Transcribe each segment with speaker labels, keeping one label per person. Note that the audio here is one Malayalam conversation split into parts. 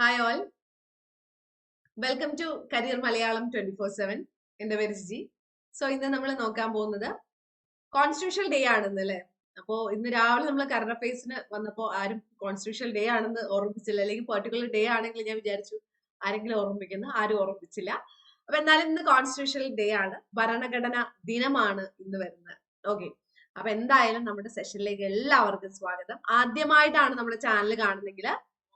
Speaker 1: Hi all welcome to career Malayalam twenty four seven എന്റെ പേര് ജി സോ ഇന്ന് നമ്മൾ നോക്കാൻ പോകുന്നത് കോൺസ്റ്റിറ്റ്യൂഷൻ ഡേ ആണെന്ന് അല്ലേ? അപ്പോ ഇന്ന് രാവിലെ നമ്മൾ കറണ്ട് അഫയേഴ്സിന് വന്നപ്പോൾ ആരും കോൺസ്റ്റിറ്റ്യൂഷൻ ഡേ ആണെന്ന് ഓർമ്മിപ്പിച്ചില്ല. അല്ലെങ്കിൽ പെർട്ടിക്കുലർ ഡേ ആണെങ്കിൽ ഞാൻ വിചാരിച്ചു ആരെങ്കിലും ഓർമ്മിക്കുന്നു ആരും ഓർമ്മിപ്പിച്ചില്ല. അപ്പൊ എന്നാലും ഇന്ന് കോൺസ്റ്റിറ്റ്യൂഷൻ ഡേ ആണ്. ഭരണഘടന ദിനമാണ് ഇന്ന് വരുന്നത്. ഓക്കെ അപ്പൊ എന്തായാലും നമ്മുടെ സെഷനിലേക്ക് എല്ലാവർക്കും സ്വാഗതം. ആദ്യമായിട്ടാണ് നമ്മുടെ ചാനൽ കാണുന്നെങ്കിൽ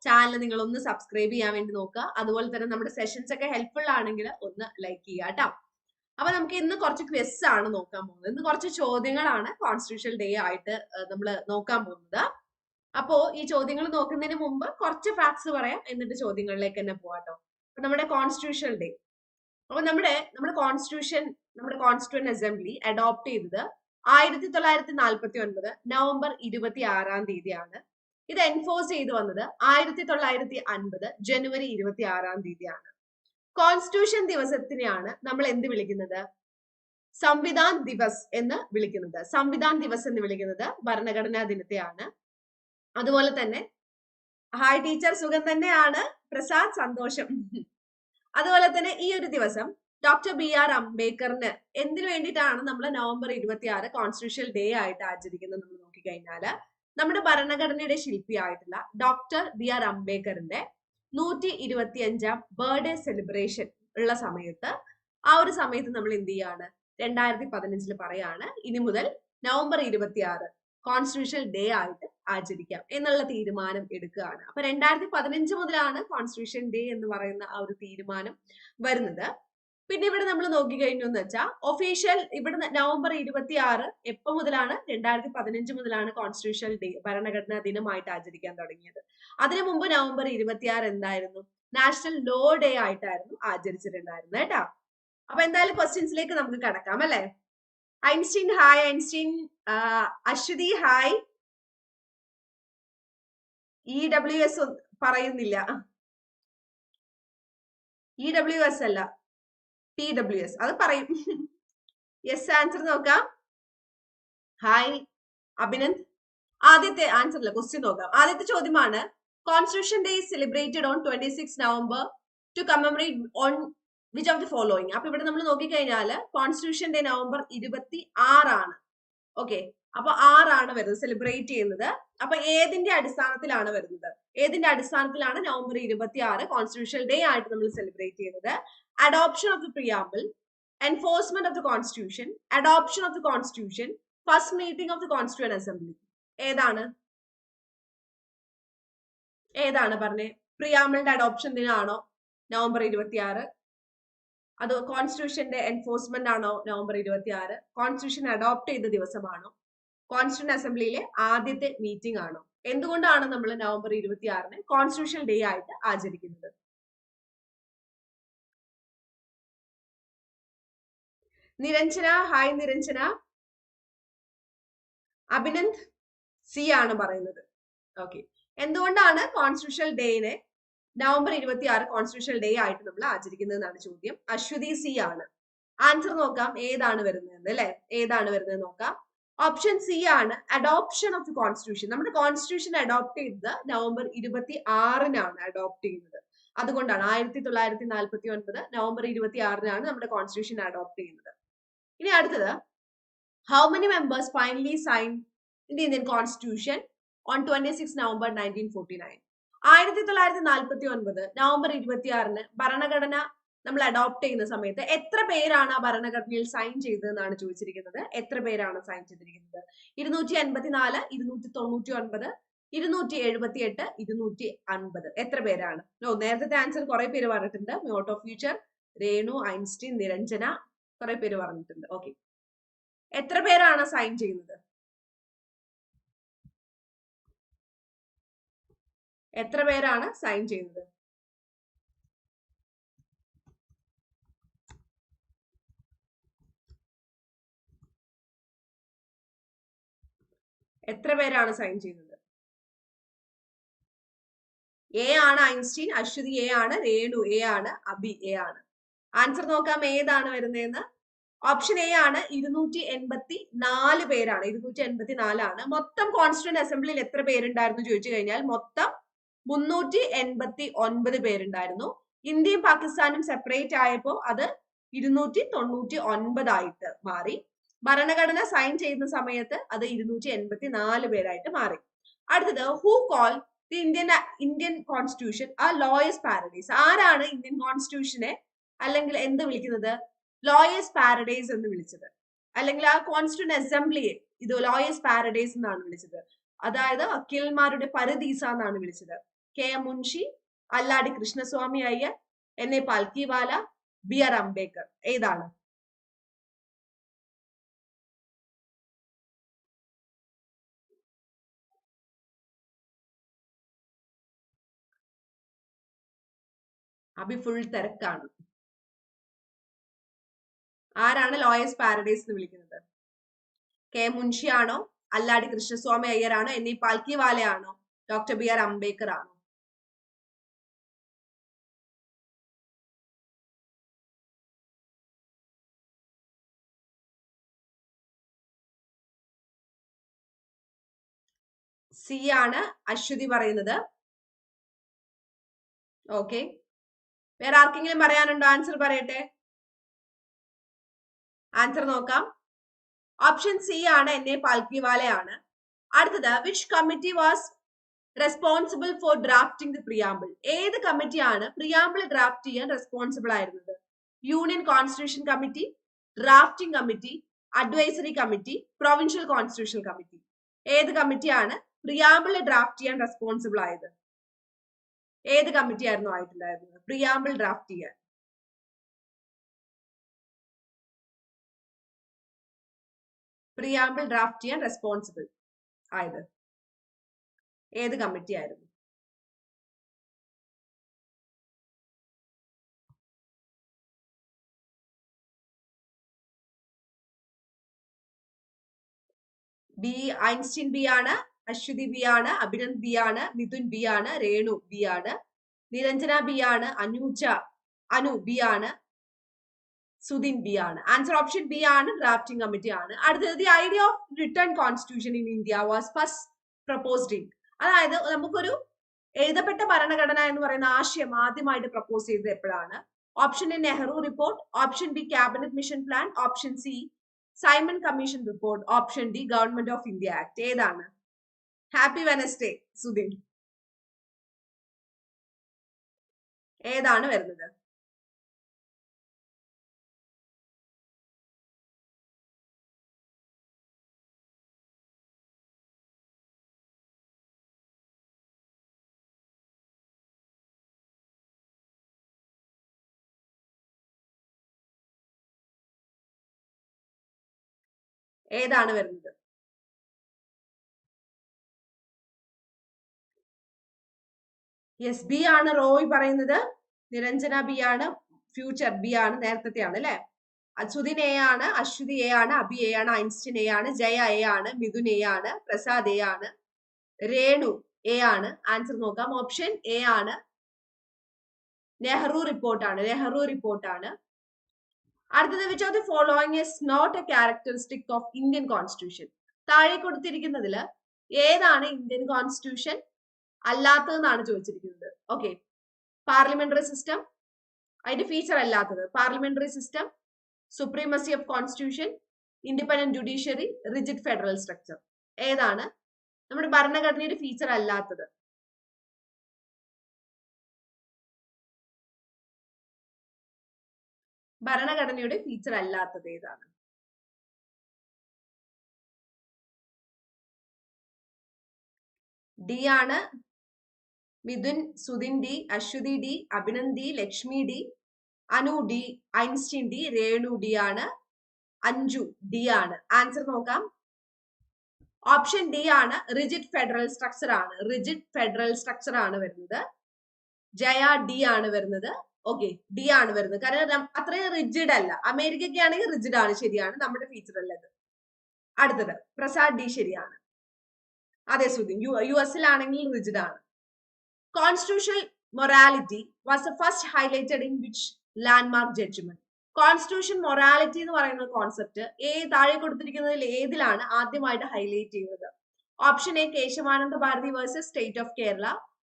Speaker 1: ചാനൽ നിങ്ങൾ ഒന്ന് സബ്സ്ക്രൈബ് ചെയ്യാൻ വേണ്ടി നോക്കുക. അതുപോലെ തന്നെ നമ്മുടെ സെഷൻസ് ഒക്കെ ഹെൽപ്ഫുൾ ആണെങ്കിൽ ഒന്ന് ലൈക്ക് ചെയ്യുക കേട്ടോ അപ്പൊ നമുക്ക് ഇന്ന് കുറച്ച് ക്വസ് ആണ് നോക്കാൻ പോകുന്നത്. ഇന്ന് കുറച്ച് ചോദ്യങ്ങളാണ് കോൺസ്റ്റിറ്റ്യൂഷൻ ഡേ ആയിട്ട് നമ്മൾ നോക്കാൻ പോകുന്നത്. അപ്പോ ഈ ചോദ്യങ്ങൾ നോക്കുന്നതിന് മുമ്പ് കുറച്ച് ഫാക്ട്സ് പറയാം. എന്നിട്ട് ചോദ്യങ്ങളിലേക്ക് തന്നെ പോവാട്ടോ അപ്പൊ നമ്മുടെ കോൺസ്റ്റിറ്റ്യൂഷൻ ഡേ അപ്പൊ നമ്മുടെ നമ്മുടെ കോൺസ്റ്റിറ്റ്യൂഷൻ നമ്മുടെ കോൺസ്റ്റിറ്റ്യൂൻ അസംബ്ലി അഡോപ്റ്റ് ചെയ്തത് ആയിരത്തി തൊള്ളായിരത്തി നാൽപ്പത്തി ഒൻപത് നവംബർ ഇരുപത്തി ആറാം തീയതിയാണ്. ഇത് എൻഫോഴ്സ് ചെയ്തു വന്നത് ആയിരത്തി തൊള്ളായിരത്തി അൻപത് ജനുവരി ഇരുപത്തി ആറാം തീയതിയാണ്. കോൺസ്റ്റിറ്റ്യൂഷൻ ദിവസത്തിനെയാണ് നമ്മൾ എന്ത് വിളിക്കുന്നത്? സംവിധാൻ ദിവസ് എന്ന് വിളിക്കുന്നത്. സംവിധാൻ ദിവസ് എന്ന് വിളിക്കുന്നത് ഭരണഘടനാ ദിനത്തെയാണ്. അതുപോലെ തന്നെ ഹായ് ടീച്ചർ സുഖം തന്നെയാണ്. പ്രസാദ് സന്തോഷം. അതുപോലെ തന്നെ ഈ ഒരു ദിവസം ഡോക്ടർ ബി ആർ അംബേദ്കറിന് എന്തിനു വേണ്ടിയിട്ടാണ് നമ്മൾ നവംബർ ഇരുപത്തി ആറ് കോൺസ്റ്റിറ്റ്യൂഷൻ ഡേ ആയിട്ട് ആചരിക്കുന്നത് നമ്മൾ നോക്കിക്കഴിഞ്ഞാൽ? നമ്മുടെ ഭരണഘടനയുടെ ശില്പിയായിട്ടുള്ള ഡോക്ടർ ബി ആർ അംബേദ്കറിന്റെ നൂറ്റി ഇരുപത്തി അഞ്ചാം ബർത്ത്ഡേ സെലിബ്രേഷൻ ഉള്ള സമയത്ത് ആ ഒരു സമയത്ത് നമ്മൾ എന്ത് ചെയ്യാണ്? രണ്ടായിരത്തി പതിനഞ്ചിൽ പറയാണ് ഇനി മുതൽ നവംബർ ഇരുപത്തി ആറ് കോൺസ്റ്റിറ്റ്യൂഷൻ ഡേ ആയിട്ട് ആചരിക്കാം എന്നുള്ള തീരുമാനം എടുക്കുകയാണ്. അപ്പൊ രണ്ടായിരത്തി പതിനഞ്ച് മുതലാണ് കോൺസ്റ്റിറ്റ്യൂഷൻ ഡേ എന്ന് പറയുന്ന ആ ഒരു തീരുമാനം വരുന്നത്. പിന്നെ ഇവിടെ നമ്മൾ നോക്കിക്കഴിഞ്ഞു എന്ന് വെച്ചാൽ ഒഫീഷ്യൽ ഇവിടെ നവംബർ ഇരുപത്തി ആറ് എപ്പോ മുതലാണ്? രണ്ടായിരത്തി പതിനഞ്ച് മുതലാണ് കോൺസ്റ്റിറ്റ്യൂഷണൽ ഡേ ഭരണഘടനാ ദിനമായിട്ട് ആചരിക്കാൻ തുടങ്ങിയത്. അതിനു മുമ്പ് നവംബർ ഇരുപത്തി ആറ് എന്തായിരുന്നു? നാഷണൽ ലോ ഡേ ആയിട്ടായിരുന്നു ആചരിച്ചിട്ടുണ്ടായിരുന്നത് കേട്ടോ. അപ്പൊ എന്തായാലും ക്വസ്റ്റ്യൻസിലേക്ക് നമുക്ക് കടക്കാം അല്ലെ? Einstein hi Einstein Ashwathi hi. E W S പറയുന്നില്ല. ഇ ഡബ്ല്യു എസ് അല്ല. ടി ഡബ്ല്യു എസ് അത് പറയും. യെസ് ആൻസർ നോക്കാം. ഹായ് അഭിനന്ദ്. ആദ്യത്തെ ആൻസർ അല്ല ക്വസ്റ്റ്യൻ നോക്കാം. ആദ്യത്തെ ചോദ്യമാണ് Constitution Day celebrated on twenty six November to commemorate on which of the following അപ്പൊ ഇവിടെ നമ്മൾ നോക്കിക്കഴിഞ്ഞാൽ കോൺസ്റ്റിറ്റ്യൂഷൻ ഡേ നവംബർ ഇരുപത്തി ആറാണ്. ഓക്കെ അപ്പൊ ആറാണ് വരുന്നത് സെലിബ്രേറ്റ് ചെയ്യുന്നത്. അപ്പൊ ഏതിന്റെ അടിസ്ഥാനത്തിലാണ് വരുന്നത്? ഏതിന്റെ അടിസ്ഥാനത്തിലാണ് നവംബർ ഇരുപത്തി ആറ് കോൺസ്റ്റിറ്റ്യൂഷൻ ഡേ ആയിട്ട് നമ്മൾ സെലിബ്രേറ്റ് ചെയ്യുന്നത്? Adoption of the preamble enforcement of the constitution adoption of the constitution first meeting of the constituent assembly ഏതാണ്? ഏതാണ് പറഞ്ഞേ? പ്രിയാമ്പിളിന്റെ അഡോപ്ഷൻ ദിനാണോ നവംബർ ഇരുപത്തി ആറ് അത് കോൺസ്റ്റിറ്റ്യൂഷന്റെ എൻഫോഴ്സ്മെന്റ് ആണോ നവംബർ ഇരുപത്തി ആറ് കോൺസ്റ്റിറ്റ്യൂഷൻ അഡോപ്റ്റ് ചെയ്ത ദിവസമാണോ? കോൺസ്റ്റിറ്റ്യൂഷൻ അസംബ്ലിയിലെ ആദ്യത്തെ മീറ്റിംഗ് ആണ്? എന്തുകൊണ്ടാണ് നമ്മൾ നവംബർ ഇരുപത്തി ആറിന് കോൺസ്റ്റിറ്റ്യൂഷൻ ഡേ ആയിട്ട് ആചരിക്കുന്നത്? നിരഞ്ജന ഹായ് നിരഞ്ജന. അഭിനന്ദ് സി ആണ് പറയുന്നത്. ഓക്കെ എന്തുകൊണ്ടാണ് കോൺസ്റ്റിറ്റ്യൂഷൻ ഡേനെ നവംബർ ഇരുപത്തി ആറ് കോൺസ്റ്റിറ്റ്യൂഷൻ ഡേ ആയിട്ട് നമ്മൾ ആചരിക്കുന്നത് എന്നാണ് ചോദ്യം. അശ്വതി സി ആണ്. ആൻസർ നോക്കാം. ഏതാണ് വരുന്നത് അല്ലെ? ഏതാണ് വരുന്നത് നോക്കാം. ഓപ്ഷൻ സി ആണ് അഡോപ്ഷൻ ഓഫ് കോൺസ്റ്റിറ്റ്യൂഷൻ നമ്മുടെ കോൺസ്റ്റിറ്റ്യൂഷൻ അഡോപ്റ്റ് ചെയ്തത് നവംബർ ഇരുപത്തി ആറിനാണ് അഡോപ്റ്റ് ചെയ്യുന്നത്. അതുകൊണ്ടാണ് ആയിരത്തി തൊള്ളായിരത്തി നാൽപ്പത്തി ഒൻപത് നവംബർ ഇരുപത്തി ആറിനാണ് നമ്മുടെ കോൺസ്റ്റിറ്റ്യൂഷൻ അഡോപ്റ്റ് ചെയ്യുന്നത്. ഇനി അടുത്തത് how many members finally sign Indian constitution on twenty six November nineteen forty nine ആയിരത്തി തൊള്ളായിരത്തി നാൽപ്പത്തി ഒൻപത് നവംബർ ഇരുപത്തി ആറിന് ഭരണഘടന നമ്മൾ അഡോപ്റ്റ് ചെയ്യുന്ന സമയത്ത് എത്ര പേരാണ് ആ ഭരണഘടനയിൽ സൈൻ ചെയ്തതെന്നാണ് ചോദിച്ചിരിക്കുന്നത്. എത്ര പേരാണ് സൈൻ ചെയ്തിരിക്കുന്നത്? ഇരുന്നൂറ്റി അൻപത്തിനാല് ഇരുന്നൂറ്റി തൊണ്ണൂറ്റി ഒൻപത് ഇരുന്നൂറ്റി എഴുപത്തി എട്ട് ഇരുന്നൂറ്റി അൻപത് എത്ര പേരാണ്? ഓ നേരത്തെ ആൻസർ കുറെ പേര് പറഞ്ഞിട്ടുണ്ട്. Mute future Renu Einstein Niranjana കുറെ പേര് പറഞ്ഞിട്ടുണ്ട്. ഓക്കെ എത്ര പേരാണ് സൈൻ ചെയ്യുന്നത്? എത്ര പേരാണ് സൈൻ ചെയ്യുന്നത്? എത്ര പേരാണ് സൈൻ ചെയ്തത്? എ ആണ് ഐൻസ്റ്റീൻ അശ്വതി എ ആണ് രേണു എ ആണ് അബി എ ആണ്. ആൻസർ നോക്കാം ഏതാണ് വരുന്നതെന്ന്. ഓപ്ഷൻ എ ആണ് ഇരുന്നൂറ്റി എൺപത്തി നാല് പേരാണ്. ഇരുന്നൂറ്റി എൺപത്തി നാലാണ് മൊത്തം കോൺസ്റ്റിറ്റ്യൂന്റ് അസംബ്ലിയിൽ എത്ര പേരുണ്ടായിരുന്നു ചോദിച്ചു കഴിഞ്ഞാൽ മൊത്തം മുന്നൂറ്റി എൺപത്തി ഒൻപത് പേരുണ്ടായിരുന്നു. ഇന്ത്യയും പാകിസ്ഥാനും സെപ്പറേറ്റ് ആയപ്പോൾ അത് ഇരുന്നൂറ്റി തൊണ്ണൂറ്റി ഒൻപതായിട്ട് മാറി. ഭരണഘടന സൈൻ ചെയ്യുന്ന സമയത്ത് അത് ഇരുന്നൂറ്റി എൺപത്തി നാല് പേരായിട്ട് മാറി. അടുത്തത് who call the Indian Indian constitution a lawyers paradise ആരാണ് ഇന്ത്യൻ കോൺസ്റ്റിറ്റ്യൂഷനെ അല്ലെങ്കിൽ എന്ത് വിളിക്കുന്നത്? ലോയേഴ്സ് പാരഡൈസ് എന്ന് വിളിച്ചത്. അല്ലെങ്കിൽ ആ കോൺസ്റ്റിറ്റ്യൂൺ അസംബ്ലിയെ ഇത് ലോയേഴ്സ് പാരഡൈസ് എന്നാണ് വിളിച്ചത്. അതായത് വക്കീൽമാരുടെ പരദീസ എന്നാണ് വിളിച്ചത്. K M Munshi Alladi Krishnaswamy Iyer N A Palkhivala B R Ambedkar. ഏതാണ്? അഭി ഫുൾ തിരക്കാണ്. ആരാണ് ലോയേഴ്സ് പാരഡൈസ് എന്ന് വിളിക്കുന്നത്? കെ മുൻഷി ആണോ? അല്ലാടി കൃഷ്ണസ്വാമി അയ്യരാണോ? എൻ ഇ പാൽക്കിവാലയാണോ ഡോക്ടർ ബി ആർ അംബേദ്കർ ആണോ? സി ആണ് അശ്വതി പറയുന്നത്. ഓക്കെ വേറെ ആർക്കെങ്കിലും പറയാനുണ്ടോ? ആൻസർ പറയട്ടെ. ആൻസർ നോക്കാം. ഓപ്ഷൻ സി ആണ് എന്നെ പാൽക്കിവാലയാണ്. അടുത്തത് which committee was responsible for drafting the preamble ഏത് കമ്മിറ്റിയാണ് പ്രിയാമ്പിൾ ഡ്രാഫ്റ്റ് ചെയ്യാൻ റെസ്പോൺസിബിൾ ആയിരുന്നത്? Union constitution committee drafting committee advisory committee provincial constitution committee ഏത് കമ്മിറ്റിയാണ് പ്രിയാമ്പിൾ ഡ്രാഫ്റ്റ് ചെയ്യാൻ റെസ്പോൺസിബിൾ ആയത്? ഏത് കമ്മിറ്റി ആയിരുന്നു ആയിട്ടുണ്ടായിരുന്നത്? പ്രിയാമ്പിൾ ഡ്രാഫ്റ്റ് ചെയ്യാൻ. പ്രിയാമ്പിൾ ഡ്രാഫ്റ്റ് ചെയ്യാൻ റെസ്പോൺസിബിൾ ആയത്. ഏത് കമ്മിറ്റി ആയിരുന്നു? ബി ഐൻസ്റ്റീൻ ബി ആണ് അശ്വതി ബി ആണ് അഭിനന്ദ് ബി ആണ് മിഥുൻ ബി ആണ് രേണു ബി ആണ്. നിരഞ്ജന ബി ആണ് അനൂജ അനു ബി ആണ് സുദിൻ ബി ആണ്. ആൻസർ ഓപ്ഷൻ ബി ആണ് ഡ്രാഫ്റ്റിംഗ് കമ്മിറ്റി ആണ്. അടുത്തത് the idea of written constitution in India was first proposed in അതായത് നമുക്കൊരു എഴുതപ്പെട്ട ഭരണഘടന എന്ന് പറയുന്ന ആശയം ആദ്യമായിട്ട് പ്രപ്പോസ് ചെയ്തത് എപ്പോഴാണ്? Option A Nehru report option B cabinet mission plan option C Simon commission report option D government of India act ഏതാണ്? ഹാപ്പി വെനസ്ഡേ സുദിൻ ഏതാണ് വരുന്നത്? ഏതാണ് വരുന്നത്? യെസ് ബി ആണ് റോയ് പറയുന്നത്. നിരഞ്ജന ബി ആണ്. ഫ്യൂച്ചർ ബി ആണ്. നേരത്തെ ആണ് അല്ലെ? സുധിൻ എ ആണ്. അശ്വതി എ ആണ്. അബി എ ആണ്. ഐൻസ്റ്റിൻ എ ആണ്. ജയ എ ആണ്. മിഥുൻ എ ആണ്. പ്രസാദ് എ ആണ്. രേണു എ ആണ്. ആൻസർ നോക്കാം. ഓപ്ഷൻ എ ആണ്. നെഹ്റു റിപ്പോർട്ടാണ് നെഹ്റു റിപ്പോർട്ടാണ് അടുത്തത് which of the following is not a characteristic of Indian constitution താഴെ കൊടുത്തിരിക്കുന്നതിൽ ഏതാണ് ഇന്ത്യൻ കോൺസ്റ്റിറ്റ്യൂഷൻ അല്ലാത്തതെന്നാണ് ചോദിച്ചിരിക്കുന്നത്. ഓക്കെ പാർലമെന്ററി സിസ്റ്റം അതിന്റെ ഫീച്ചർ അല്ലാത്തത്. Parliamentary system supremacy of constitution independent judiciary rigid federal structure ഏതാണ്? നമ്മുടെ ഭരണഘടനയുടെ ഫീച്ചർ അല്ലാത്തത്. ഭരണഘടനയുടെ ഫീച്ചർ അല്ലാത്തത് ഏതാണ്? ഡി ആണ്. Mithun Sudhin D Aswathy D Abhinandi Lakshmi D Anu D Einstein D Renu D ആണ് അഞ്ജു ഡി ആണ്. ആൻസർ നോക്കാം. ഓപ്ഷൻ ഡി ആണ് റിജിഡ് ഫെഡറൽ സ്ട്രക്ചർ ആണ്. റിജിഡ് ഫെഡറൽ സ്ട്രക്ചർ ആണ് വരുന്നത്. ജയ ഡി ആണ് വരുന്നത്. ഓക്കെ ഡി ആണ് വരുന്നത്. കാരണം അത്രയും റിജിഡ് അല്ല. അമേരിക്കയ്ക്ക് ആണെങ്കിൽ റിജിഡ് ആണ് ശരിയാണ്. നമ്മുടെ ഫീച്ചർ അല്ലത് അടുത്തത് പ്രസാദ് ഡി ശരിയാണ്. അതെ സുധിൻ. യു യു എസിലാണെങ്കിൽ റിജിഡ് ആണ്. Constitutional was the first highlighted in which landmark judgment. Constitution morality എന്ന് പറയുന്ന കോൺസെപ്റ്റ് ഏ താഴെ കൊടുത്തിരിക്കുന്നതിൽ ഏതിലാണ് ആദ്യമായിട്ട് ഹൈലൈറ്റ് ചെയ്യുന്നത്? Option A Kesavananda Bharati versus state of Kerala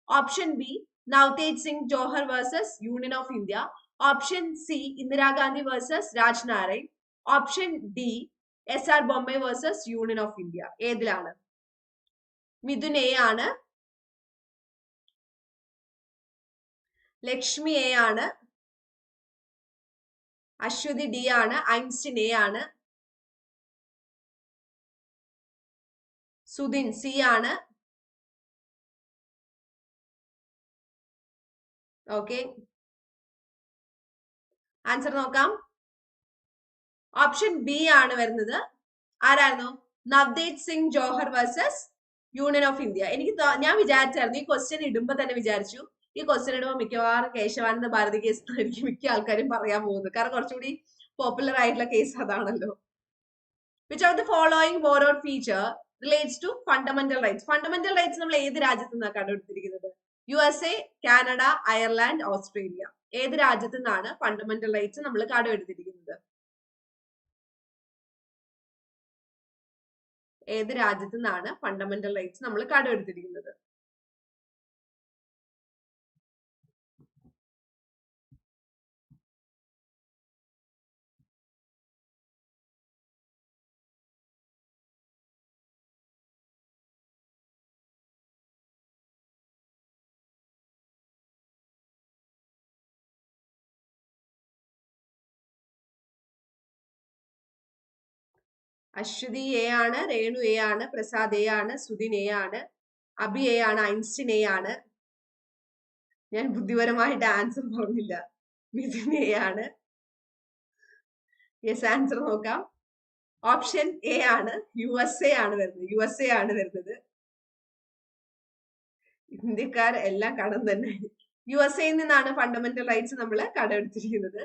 Speaker 1: option B Navtej Singh Johar versus union of India option C Indira Gandhi versus Raj Narain option D S R Bommai versus union of India ഏതിലാണ്? മിഥുൻ എ ആണ്. ലക്ഷ്മി എ ആണ്. അശ്വതി ഡി ആണ്. ഐൻസ്റ്റിൻ എ ആണ്. സുധിൻ സി ആണ്. ഓക്കെ ആൻസർ നോക്കാം. ഓപ്ഷൻ ബി ആണ് വരുന്നത്. ആരായിരുന്നു? Navtej Singh Johar versus union of India എനിക്ക് ഞാൻ വിചാരിച്ചായിരുന്നു ഈ ക്വസ്റ്റ്യൻ ഇടുമ്പോ തന്നെ വിചാരിച്ചു. ഈ ക്വസ്റ്റ്യൻ ഇടുമ്പോൾ മിക്കവാറും കേശവാനന്ദ ഭാരതി കേസ് ആയിരിക്കും മിക്ക ആൾക്കാരും പറയാൻ പോകുന്നത്. കാരണം കുറച്ചുകൂടി പോപ്പുലർ ആയിട്ടുള്ള കേസ് അതാണല്ലോ. Which of the following borrowed feature relates to fundamental rights fundamental rights നമ്മൾ ഏത് രാജ്യത്തു നിന്നാണ് കണ്ടുപിടിച്ചിരിക്കുന്നത്? U S A Canada Ireland Australia ഏത് രാജ്യത്തു നിന്നാണ് ഫണ്ടമെന്റൽ റൈറ്റ്സ് നമ്മൾ കടമെടുത്തിരിക്കുന്നത് ഏത് രാജ്യത്തു നിന്നാണ് ഫണ്ടമെന്റൽ റൈറ്റ്സ് നമ്മൾ കടമെടുത്തിരിക്കുന്നത് അശ്വതി എ ആണ് രേണു എ ആണ് പ്രസാദ് എ ആണ് സുധിൻ എ ആണ് അബി എ ആണ് ഐൻസ്റ്റിൻ എ ആണ്. ഞാൻ ബുദ്ധിപരമായിട്ട് ആൻസർ പറഞ്ഞില്ല. മിഥുൻ എ ആണ്. യെസ് ആൻസർ നോക്കാം. ഓപ്ഷൻ എ ആണ് യു എസ് എ ആണ് വരുന്നത്. യു എസ് എ ആണ് വരുന്നത്. ഇന്ത്യക്കാർ എല്ലാം കടം തന്നെ. യു എസ് എയിൽ നിന്നാണ് ഫണ്ടമെന്റൽ റൈറ്റ്സ് നമ്മൾ കടമെടുത്തിരിക്കുന്നത്.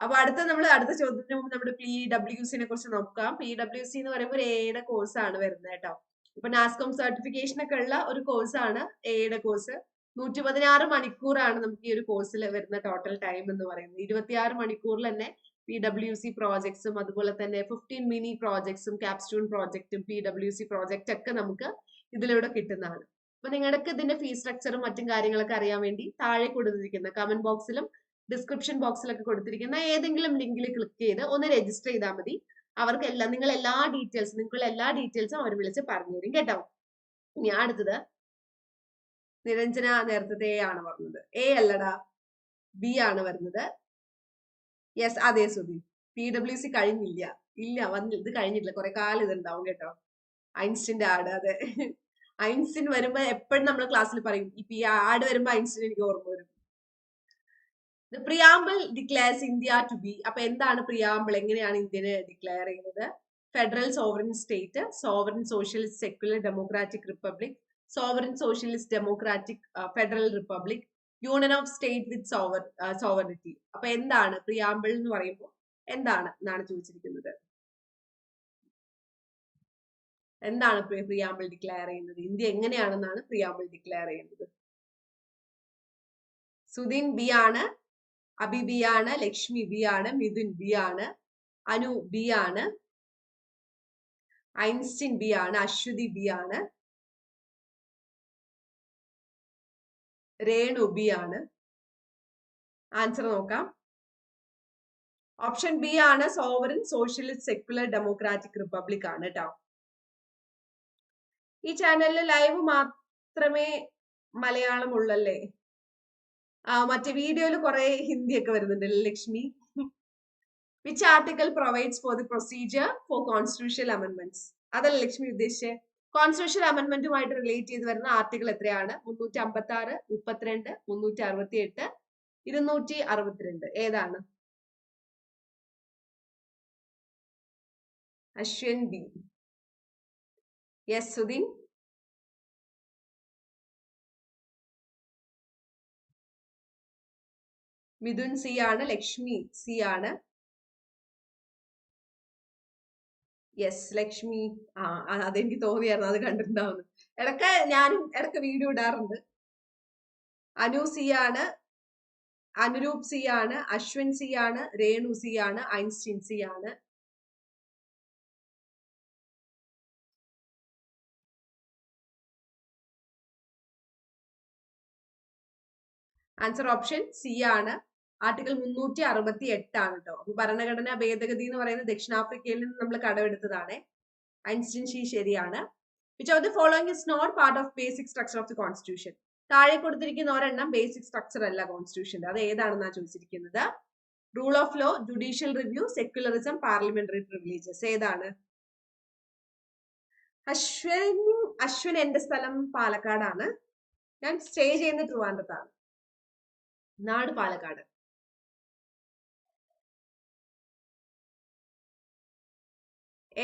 Speaker 1: അപ്പൊ അടുത്ത നമ്മൾ അടുത്ത ചോദ്യത്തിന് മുമ്പ് നമ്മുടെ പി ഡബ്ല്യു സിനെ കുറിച്ച് നോക്കാം. പി ഡബ്ല്യു സി എന്ന് പറയുമ്പോൾ എയുടെ കോഴ്സ് ആണ് വരുന്നത് കേട്ടോ. ഇപ്പൊ നാസ്കോം സർട്ടിഫിക്കേഷൻ ഒക്കെ ഉള്ള ഒരു കോഴ്സ് ആണ് എയുടെ കോഴ്സ് നൂറ്റി പതിനാറ് മണിക്കൂറാണ് നമുക്ക് ഈ ഒരു കോഴ്സിൽ വരുന്ന ടോട്ടൽ ടൈം എന്ന് പറയുന്നത്. ഇരുപത്തിയാറ് മണിക്കൂറിൽ തന്നെ പി ഡബ്ല്യു സി പ്രോജക്ട്സും അതുപോലെ തന്നെ ഫിഫ്റ്റീൻ മിനി പ്രോജക്ട്സും ക്യാപ്സ്റ്റൂൺ പ്രോജക്റ്റും പി ഡബ്ല്യു സി പ്രോജക്റ്റ് ഒക്കെ നമുക്ക് ഇതിലൂടെ കിട്ടുന്നതാണ്. അപ്പൊ നിങ്ങൾക്ക് ഇതിന്റെ ഫീസ് സ്ട്രക്ചറും മറ്റും കാര്യങ്ങളൊക്കെ അറിയാൻ വേണ്ടി താഴെ കൊടുത്തിരിക്കുന്ന കമന്റ് ബോക്സിലും ഡിസ്ക്രിപ്ഷൻ ബോക്സിലൊക്കെ കൊടുത്തിരിക്കുന്ന ഏതെങ്കിലും ലിങ്കിൽ ക്ലിക്ക് ചെയ്ത് ഒന്ന് രജിസ്റ്റർ ചെയ്താൽ മതി. അവർക്ക് എല്ലാം നിങ്ങൾ എല്ലാ ഡീറ്റെയിൽസും നിങ്ങളുടെ എല്ലാ ഡീറ്റെയിൽസും അവർ വിളിച്ച് പറഞ്ഞു തരും കേട്ടോ. ഇനി അടുത്തത്. നിരഞ്ജന നേരത്തെ എ ആണ് പറഞ്ഞത് എ അല്ലടാ ബി ആണ് വരുന്നത്. യെസ് അതെ സുധി. പി ഡബ്ല്യു സി കഴിഞ്ഞില്ല. ഇല്ല വന്നില്ല ഇത് കഴിഞ്ഞിട്ടില്ല. കുറെ കാലം ഇത് ഉണ്ടാവും കേട്ടോ. ഐൻസ്റ്റിന്റെ ആട് അതെ. ഐൻസ്റ്റിൻ വരുമ്പോ എപ്പോഴും നമ്മൾ ക്ലാസ്സിൽ പറയും ഇപ്പൊ ഈ ആട് വരുമ്പോ ഐൻസ്റ്റിൻ എനിക്ക് ഓർമ്മ വരും. Preamble declares India to be അപ്പൊ എന്താണ് പ്രിയാമ്പിൾ എങ്ങനെയാണ് ഇന്ത്യനെ ഡിക്ലെയർ ചെയ്യുന്നത്? Federal sovereign state sovereign socialist secular democratic republic sovereign socialist democratic federal republic union of state with sover sovereignty അപ്പൊ എന്താണ് പ്രിയാമ്പിൾ എന്ന് പറയുമ്പോൾ എന്താണ് എന്നാണ് ചോദിച്ചിരിക്കുന്നത്? എന്താണ് പ്രിയാമ്പിൾ ഡിക്ലെയർ ചെയ്യുന്നത്? ഇന്ത്യ എങ്ങനെയാണെന്നാണ് പ്രിയാമ്പിൾ ഡിക്ലെയർ ചെയ്യുന്നത്? സുധീൻ ബി ആണ് അബി ബി ആണ് ലക്ഷ്മി ബി ആണ് മിഥുൻ ബി ആണ് അനു ബി ആണ് ഐൻസ്റ്റിൻ ബി ആണ് അശ്വതി ബി ആണ് രേണു ബി ആണ്. ആൻസർ നോക്കാം. ഓപ്ഷൻ ബി ആണ് sovereign socialist secular democratic republic ആണ് കേട്ടോ ഈ ചാനലിൽ ലൈവ് മാത്രമേ മലയാളം ഉള്ളല്ലേ? മറ്റേ വീഡിയോയിൽ കുറെ ഹിന്ദി ഒക്കെ വരുന്നുണ്ട്. Lakshmi. Which article provides for the procedure for constitutional amendments അതല്ല ലക്ഷ്മി ഉദ്ദേശിച്ചത് കോൺസ്റ്റിറ്റ്യൂഷൻ അമെന്റ്മെന്റുമായിട്ട് റിലേറ്റ് ചെയ്ത് വരുന്ന ആർട്ടിക്കിൾ എത്രയാണ്? മുന്നൂറ്റി അമ്പത്തി ആറ് മുപ്പത്തിരണ്ട് മുന്നൂറ്റി അറുപത്തി എട്ട് ഇരുന്നൂറ്റി അറുപത്തിരണ്ട് ഏതാണ്? Ashwan B. Yes Sudheen. Mithun C ആണ് ലക്ഷ്മി സി ആണ്. യെസ് ലക്ഷ്മി. ആ അതെനിക്ക് തോന്നിയായിരുന്നു അത് കണ്ടിട്ടുണ്ടാവുന്നു. ഇടയ്ക്ക് ഞാനും ഇടയ്ക്ക് വീഡിയോ ഇടാറുണ്ട്. അനു സി ആണ് അനുരൂപ് സി ആണ് അശ്വിൻ സി ആണ് രേണു സി ആണ് ഐൻസ്റ്റീൻ സി ആണ്. ആൻസർ ഓപ്ഷൻ സി ആണ്. ആർട്ടിക്കിൾ മുന്നൂറ്റി അറുപത്തി എട്ടാണ് കേട്ടോ അപ്പൊ ഭരണഘടനാ ഭേദഗതി എന്ന് പറയുന്നത് ദക്ഷിണാഫ്രിക്കയിൽ നിന്ന് നമ്മൾ കടമെടുത്തതാണ്. ഐൻസ്റ്റീൻ ഷീ ശരിയാണ്. Which of the following is not part of basic structure of the constitution താഴെ കൊടുത്തിരിക്കുന്ന ഒരെണ്ണം ബേസിക് സ്ട്രക്ചർ അല്ല കോൺസ്റ്റിറ്റ്യൂഷന്റെ അത് ഏതാണെന്നാണ് ചോദിച്ചിരിക്കുന്നത്? Rule of law judicial review secularism parliamentary privileges ഏതാണ്? അശ്വൻ അശ്വൻ എന്റെ സ്ഥലം പാലക്കാടാണ്. ഞാൻ സ്റ്റേ ചെയ്യുന്ന ട്രിവാൻഡ്രത്താണ് നാട് പാലക്കാട്.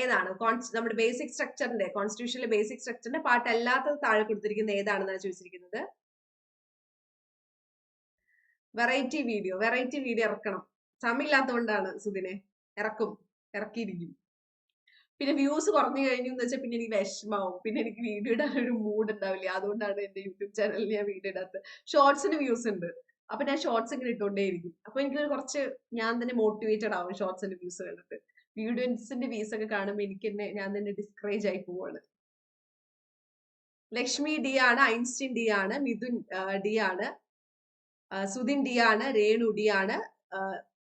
Speaker 1: ഏതാണ്? നമ്മുടെ ബേസിക് സ്ട്രക്ചറിന്റെ കോൺസ്റ്റിറ്റ്യൂഷനിലെ ബേസിക് സ്ട്രക്ചറിന്റെ പാർട്ട് അല്ലാത്തത് താഴെ കൊടുത്തിരിക്കുന്നത് ഏതാണെന്നാണ് ചോദിച്ചിരിക്കുന്നത്? വെറൈറ്റി വീഡിയോ വെറൈറ്റി വീഡിയോ ഇറക്കണം. സമയമില്ലാത്തതുകൊണ്ടാണ് സുദിനെ ഇറക്കും. ഇറക്കിയിരിക്കും. പിന്നെ വ്യൂസ് കുറഞ്ഞു കഴിഞ്ഞു എന്ന് വെച്ചാൽ പിന്നെ എനിക്ക് വിഷമാവും. പിന്നെ എനിക്ക് വീഡിയോ ഇടാൻ ഒരു മൂഡ് ഉണ്ടാവില്ല. അതുകൊണ്ടാണ് എന്റെ യൂട്യൂബ് ചാനലിൽ ഞാൻ വീഡിയോ ഇടാത്തത്. ഷോർട്സിന് വ്യൂസ് ഉണ്ട്. അപ്പൊ ഞാൻ ഷോർട്സ് ഇങ്ങനെ ഇട്ടുകൊണ്ടേയിരിക്കും അപ്പൊ എനിക്ക് കുറച്ച് ഞാൻ തന്നെ മോട്ടിവേറ്റഡ് ആവും ഷോർട്സിന്റെ വ്യൂസ് കണ്ടിട്ട് വീഡിയോസിന്റെ വ്യൂസ് ഒക്കെ കാണുമ്പോൾ എനിക്ക് തന്നെ ഞാൻ തന്നെ ഡിസ്കറേജ് ആയി പോവാണ് ലക്ഷ്മി ഡി ആണ് ഐൻസ്റ്റീൻ ഡി ആണ് മിഥുൻ ഡി ആണ് സുധിൻ ഡി ആണ് രേണു ഡി ആണ്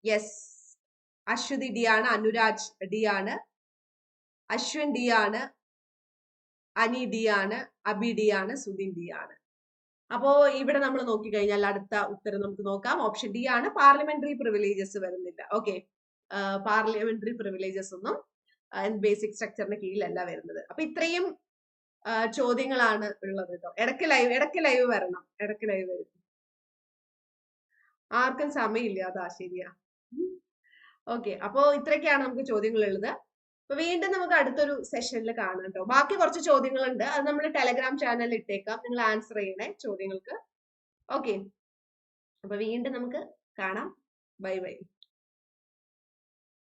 Speaker 1: യെസ് അശ്വതി ഡി ആണ് അനുരാജ് ഡി ആണ് അശ്വൻ ഡി ആണ് അനി ഡി ആണ് അബി ഡി ആണ് സുധിൻ ഡി ആണ് അപ്പോ ഇവിടെ നമ്മൾ നോക്കിക്കഴിഞ്ഞാൽ അടുത്ത ഉത്തരം നമുക്ക് നോക്കാം. ഓപ്ഷൻ ഡി ആണ്. പാർലമെന്ററി പ്രിവിലേജസ് വരുന്നില്ല. ഓക്കെ പാർലമെന്ററി പ്രിവിലേജസ് ഒന്നും ബേസിക് സ്ട്രക്ചറിന് കീഴിലല്ല വരുന്നത്. അപ്പൊ ഇത്രയും ചോദ്യങ്ങളാണ് ഉള്ളത് കേട്ടോ ഇടയ്ക്ക് ലൈവ് ഇടയ്ക്ക് ലൈവ് വരണം. ഇടയ്ക്ക് ലൈവ് വരും. ആർക്കും സമയമില്ല. അതാ ശരിയാ. ഓക്കെ അപ്പോ ഇത്രയൊക്കെയാണ് നമുക്ക് ചോദ്യങ്ങൾ ഉള്ളത്. അപ്പൊ വീണ്ടും നമുക്ക് അടുത്തൊരു സെഷനിൽ കാണാം കേട്ടോ ബാക്കി കുറച്ച് ചോദ്യങ്ങളുണ്ട്. അത് നമ്മൾ ടെലഗ്രാം ചാനലിൽ ഇട്ടേക്കാം. നിങ്ങൾ ആൻസർ ചെയ്യണേ ചോദ്യങ്ങൾക്ക്. ഓക്കെ അപ്പൊ വീണ്ടും നമുക്ക് കാണാം. Bye bye